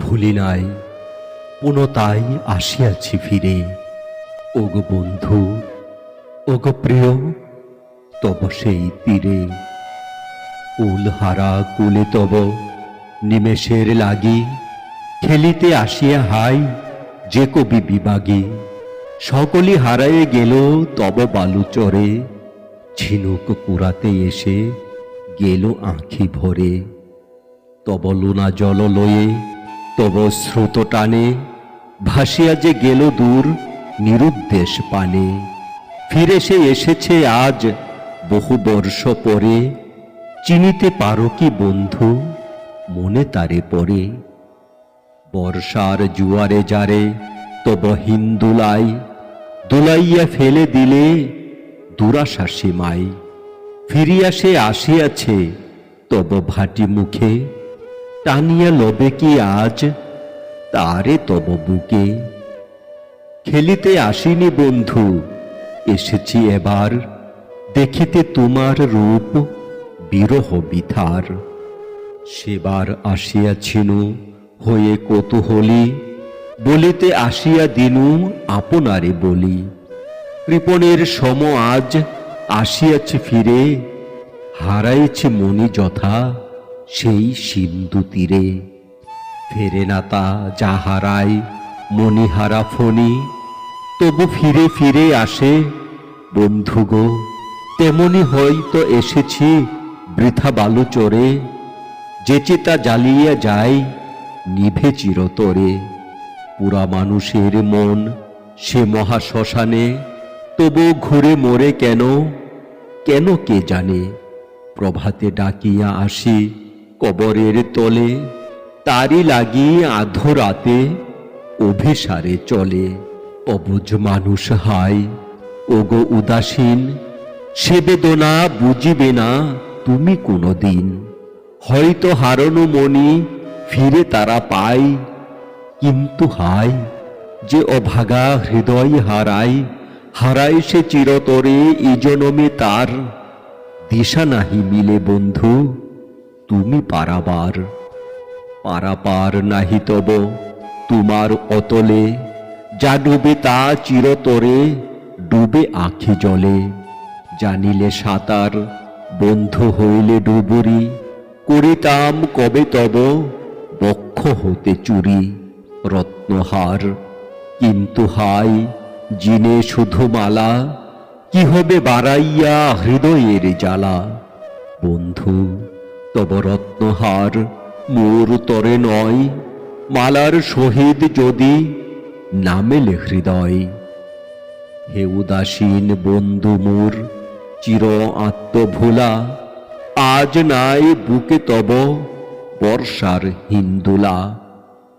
ভুলি নাই, পুনতাই আসিয়াছি ফিরে। ওগো বন্ধু, ওগো প্রিয়, তব সেই তীরে। কুলহারা কুলে তব নিমেষের লাগি, খেলিতে আসিয়া হাই যে কবি বিবাগী সকলি হারায়ে গেল তব বালুচরে ঝিনুক কুড়াতে এসে গেল আঁখি ভরে। তব লোনা জল লয়ে তব স্রোত টানে, ভাসিয়া যে গেল দূর নিরুদ্দেশ পানে। ফিরে সে এসেছে আজ বহু বর্ষ পরে, চিনিতে পারো কি বন্ধু, মনে তারে পড়ে। বর্ষার জুয়ারে যারে তব হিন্দুলাই, দুলাইয়া ফেলে দিলে দুরাশা সীমাই ফিরিয়া সে আসিয়াছে তব ভাটি মুখে টানিয়া লবে কি আজ? তারে তব বুকে। খেলিতে আসিনি বন্ধু, এসেছি এবার। দেখিতে তোমার রূপ বিরহ বিথার সেবার আসিয়াছিল হয়ে কৌতূহলী, বলিতে আসিয়া দিনু আপনারে বলি। কৃপণের সম আজ আসিয়াছে ফিরে, হারাইছে মনি যথা। সেই সিন্ধু তীরে। ফেরে না তা যা হারায় মণিহারা ফণি। তবু ফিরে ফিরে আসে, বন্ধু গো, তেমনি হয়তো এসেছি বৃথা বালু চড়ে চিতা জ্বালিয়ে যায় নিভে চিরতরে। পুরা মানুষের মন সে মহা শ্মশানে তবু ঘুরে মরে কেন? কেন কে জানে? প্রভাতে ডাকিয়া আসি কবরের তলে তারি লাগিয়ে আধো রাতে অভিসারে চলে। অবুজ মানুষ হাই ওগো উদাসীন, সে বেদনা বুঝিবে না তুমি কোনো দিন হয়তো হারানো মনি ফিরে তারা পায়, কিন্তু হায় যে অভাগা হৃদয় হারায় হারায় সে চিরতরে ইজনমে তার। দিশা নাহি মিলে বন্ধু তুমি পারাবার। পারাপার নাহি তব তোমার অতলে। যা ডুবে তা চিরতরে, ডুবে আখি জলে। জানিলে সাঁতার, বন্ধ হইলে ডুবুরি। করিতাম কবে তব বক্ষ হতে চুরি। রত্নহার, কিন্তু হাই, জিনে শুধু মালা। কি হবে বাড়াইয়া হৃদয়ের জ্বালা। বন্ধু তব রত্নহার, মোর তরে নয়, মালার সহিত যদি নামেলে হৃদয়। হে উদাসীন বন্ধু মোর, চির আত্মভোলা, আজ নাই বুকে তব বর্ষার হিন্দুলা।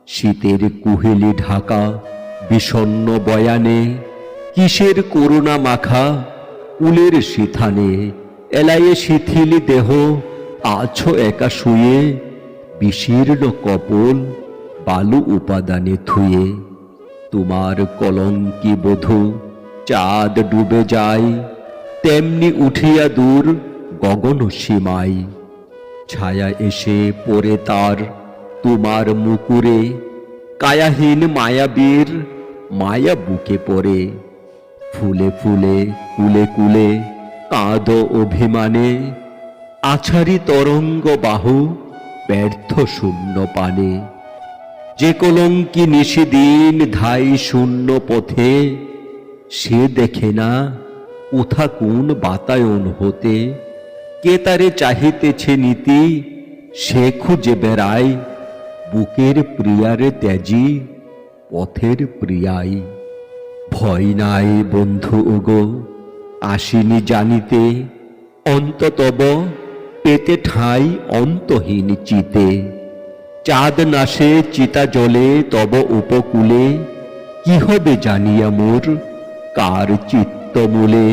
শীতের কুহেলি ঢাকা, বিষণ্ন বয়ানে, কিসের করুণা মাখা, উলের শিথানে এলায়ে শিথিলি দেহ আছো একা শুয়ে, বিশীর্ণ কপল বালু উপাদানে থুয়ে তোমার কলঙ্কি বধূ চাঁদ ডুবে যায়, তেমনি উঠিয়া দূর গগন সীমায় ছায়া এসে পড়ে তার তোমার মুকুরে, কায়াহীন মায়াবীর মায়া বুকে পড়ে। ফুলে ফুলে, কুলে কুলে কাঁদ অভিমানে আছারি তরঙ্গ বাহু ব্যর্থ শূন্য পানে। যে কলঙ্কি নিশিদিন ধাই শূন্য পথে, সে দেখে না উথা কোন বাতায়ন হতে। কে তারে চাহিতেছে নীতি, সে খুঁজে বেড়ায় বুকের প্রিয়ারে ত্যাজি, পথের প্রিয়াই। ভয় নাই বন্ধু ওগো, আসিনি জানিতে, অন্ততব পেতে ঠাই অন্তহীন চিতে। চাঁদ নাশে চিতা জলে, তব উপকূলে। কি হবে জানিয়া মোর কার চিত্তমূলে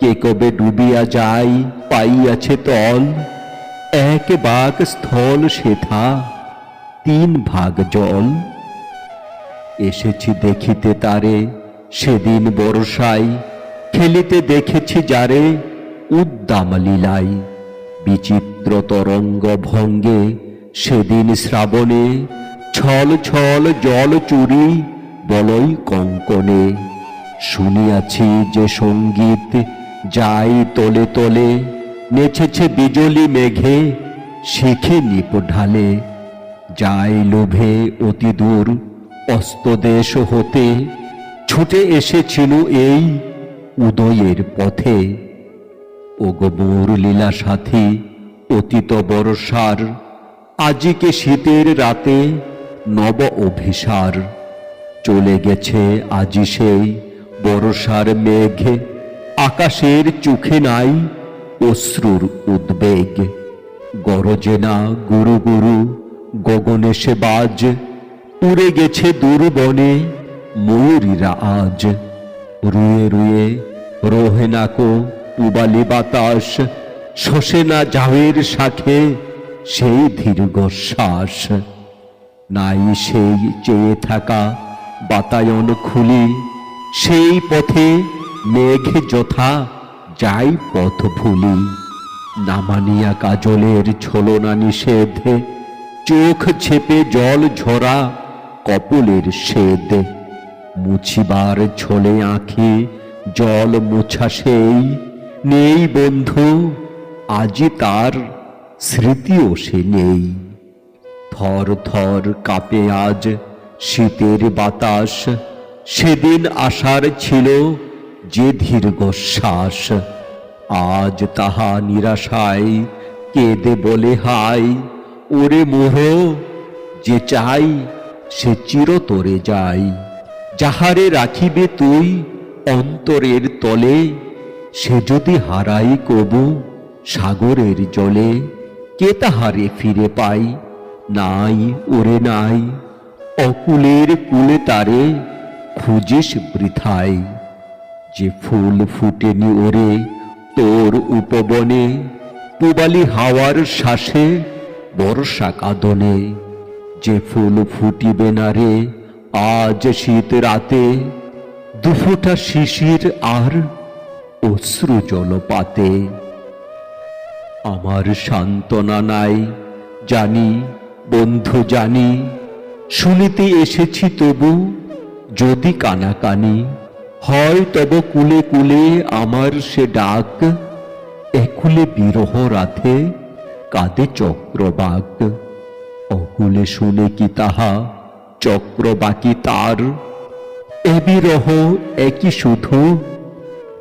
কে কবে ডুবিয়া যায়, পাইয়াছে তল? এক বাগ স্থল সেথা তিন ভাগ জল। এসেছি দেখিতে তারে, সেদিন বর্ষায়। খেলিতে দেখেছি যারে, উদ্দাম লীলাই বিচিত্র তরঙ্গ ভঙ্গে সেদিন শ্রাবণে ছল ছল জল চুরি বলই কঙ্কনে। শুনিয়াছি যে সংগীত যাই তলে তলে নেচেছে বিজলি মেঘে, শিখে নিপ ঢালে। যাই লোভে অতি দূর অস্তদেশ হতে, ছুটে এসেছিল এই উদয়ের পথে। ওগো মোর লীলা সাথী, অতীত বর্ষার, আজিকে শীতের রাতে নব অভিসার। চলে গেছে আজি সেই বর্ষার মেঘ, আকাশের চোখে নাই অশ্রুর উদ্বেগ। গরজে না গুরু গুরু, গগনে সে বাজ, উড়ে গেছে দূর বনে ময়ূরীরা আজ। রুয়ে রুয়ে রোহে নাকো পুবালি বাতাস, শোষে না জাহের শাখে, সেই দীর্ঘ শ্বাস নাই সেই চেয়ে থাকা বাতায়ন খুলি, সেই পথে মেঘ যথা যাই পথ ভুলি। নামানিয়া কাজলের ছলনা নিষেধ, চোখ ছেপে জল ঝরা কপলের সেদ। মুছিবার ছলে আঁখি, জল মুছা সেই নেই বন্ধু, আজি তার স্মৃতিও সে নেই। থর থর কাঁপে আজ শীতের বাতাস, সেদিন আসার ছিল যে দীর্ঘ শ্বাস আজ তাহা নিরাশায় কেঁদে বলে হাই, ওরে মোহ, যে চাই সে চিরতরে যাই। যাহারে রাখিবে তুই অন্তরের তলে সে যদি হারাই কবু সাগরের জলে, কে তাহারে ফিরে পাই? নাই ওরে নাই, অকুলের কুলে তারে খুঁজিস বৃথায় যে ফুল ফুটেনি ওরে তোর উপবনে, পুবালি হাওয়ার শ্বাসে বর্ষা কাঁদনে। যে ফুল ফুটিবে না রে আজ শীত রাতে, দুফোটা শিশির আর অশ্রু জলপাতে। আমার সান্ত্বনা নাই, জানি, বন্ধু, জানি, শুনিতে এসেছি তবু, যদি কানাকানি, হয় তব কুলে কুলে আমার সে ডাক, একুলে বিরহ রাতে কাঁদে চক্রবাক, অকুলে শুনে কি তাহা চক্রবাকি তার? এ বিরহ একই শুধু?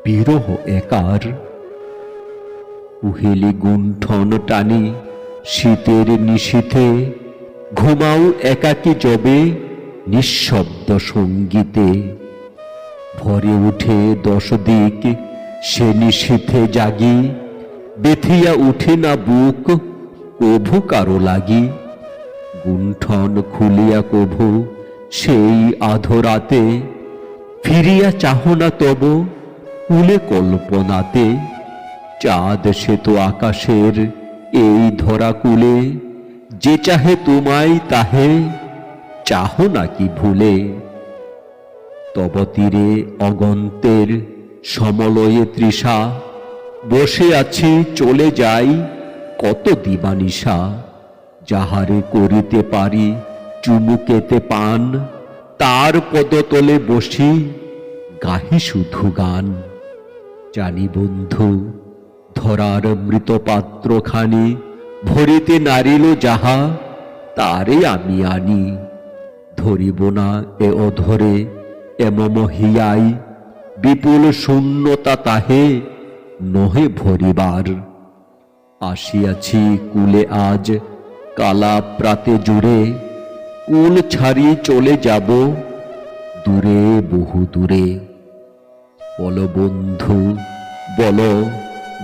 বিরহ একার। উহেলি গুণ্ঠন টানি শীতের নিশীথে, ঘুমাও একাকী জবে নিঃশব্দ সঙ্গীতে। ভরে উঠে দশ দিক সে নিশীথে জাগি বেথিয়া উঠে না বুক কভু কারও লাগি। গুণ্ঠন খুলিয়া কভু সেই আধরাতে, ফিরিয়া চাহ না তব কুলে কল্পনাতে, চাঁদ সে তো আকাশের এই ধরা কুলে যে চাহে তোমায় তাহে, চাহ নাকি ভুলে? তব তীরে অগন্তের সমলয়ে তৃষা, বসে আছি, চলে যাই কত দিবানিশা, যাহারে করিতে পারি চুমুকেতে পান, তার পদতলে বসি গাহি শুধু গান। জানি বন্ধু, ধরার মৃত পাত্রখানি ভরিতে নারিল যাহা, তারে আমি আনি। ধরিব না এ অধরে এমম হিয়াই, বিপুল শূন্যতা তাহে নহে ভরিবার। আসিয়াছি কুলে আজ কালা প্রাতে জুড়ে, কুল ছাড়ি চলে যাব দূরে বহু দূরে বল বন্ধু, বল,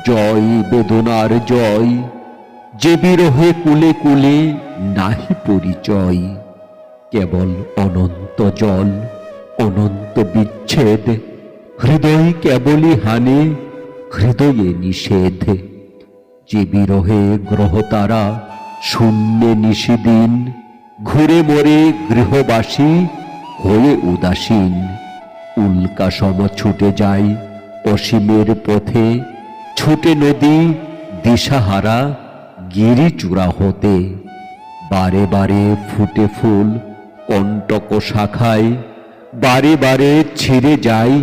জয় বেদনার জয়। যে বিরহে কুলে কুলে নাহি পরিচয়, কেবল অনন্ত জল, অনন্ত বিচ্ছেদ। হৃদয় কেবলই হানে, হৃদয়ে নিষেধ। যে বিরহে গ্রহ তারা শূন্যে নিশিদিন, ঘুরে মরে গৃহবাসী হয়ে উদাসীন। উল্কা সম ছুটে যায় অসীমের পথে। ছুটে নদী, দিশাহারা, গিরিচূড়া হতে। বারে বারে ফুটে ফুল কণ্টক শাখায়। বারে বারে ছিঁড়ে যায়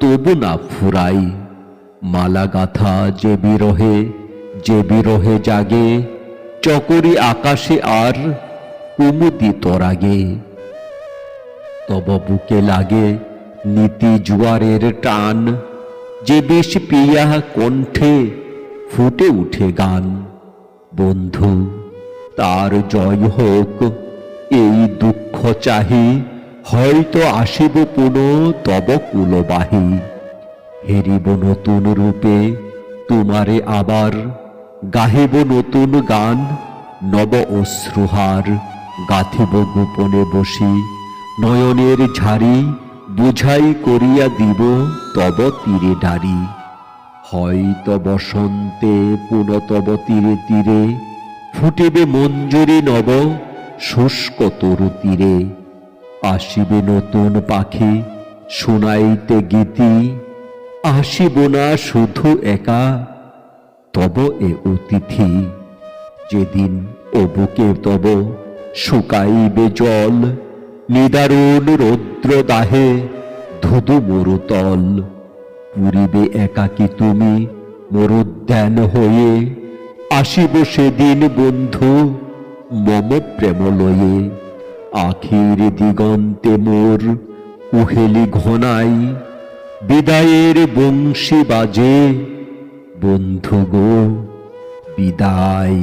তবু না ফুরাই। মালা গাথা যে বিরহে যে বিরহে জাগে। চকরি আকাশে আর কুমুদি তরাগে তব বুকে লাগে নীতি জুয়ারের টান। যে বেশ পিয়া কণ্ঠে ফুটে উঠে গান। বন্ধু, তার জয় হোক, এই দুঃখ চাহি, হয়তো আসিব পুনঃ তব কুলবাহী। হেরিব নতুন রূপে তোমারে আবার, গাহিব নতুন গান, নব অশ্রুহার, গাথিব গোপনে বসি, নয়নের ঝাড়ি বুঝাই করিয়া দিব তব তীরে ডারি হয়তো বসন্তে পুনতব তীরে তীরে। ফুটিবে মঞ্জুরি নব, শুষ্ক তরু তীরে। আসিবে নতুন পাখি, শুনাইতে গীতি। আসিব না শুধু একা, তব এ অতিথি। যেদিন ও বুকে তব, শুকাইবে জল। নিদারুণ রৌদ্র দাহে ধুধু মরুতল। পুরিবে একাকী তুমি মরুদ্যান হয়ে। আসিব সেদিন বন্ধু মম প্রেম লয়ে আখির দিগন্তে মোর কুহেলি ঘনাই। বিদায়ের বংশী বাজে, বন্ধু গো, বিদায়।